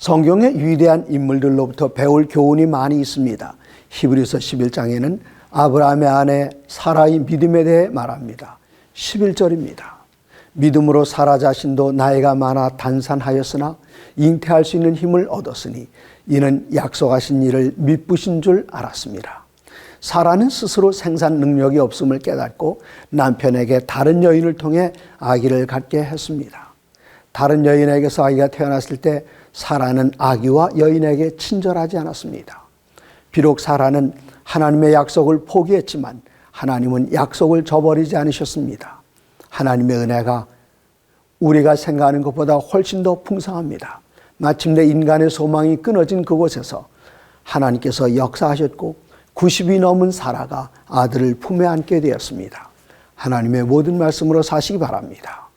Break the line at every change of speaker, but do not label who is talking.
성경의 위대한 인물들로부터 배울 교훈이 많이 있습니다. 히브리서 11장에는 아브라함의 아내 사라의 믿음에 대해 말합니다. 11절입니다. 믿음으로 사라 자신도 나이가 많아 단산하였으나 잉태할 수 있는 힘을 얻었으니 이는 약속하신 일을 믿부신 줄 알았습니다. 사라는 스스로 생산 능력이 없음을 깨닫고 남편에게 다른 여인을 통해 아기를 갖게 했습니다. 다른 여인에게서 아기가 태어났을 때 사라는 아기와 여인에게 친절하지 않았습니다. 비록 사라는 하나님의 약속을 포기했지만 하나님은 약속을 저버리지 않으셨습니다. 하나님의 은혜가 우리가 생각하는 것보다 훨씬 더 풍성합니다. 마침내 인간의 소망이 끊어진 그곳에서 하나님께서 역사하셨고 90이 넘은 사라가 아들을 품에 안게 되었습니다. 하나님의 모든 말씀으로 사시기 바랍니다.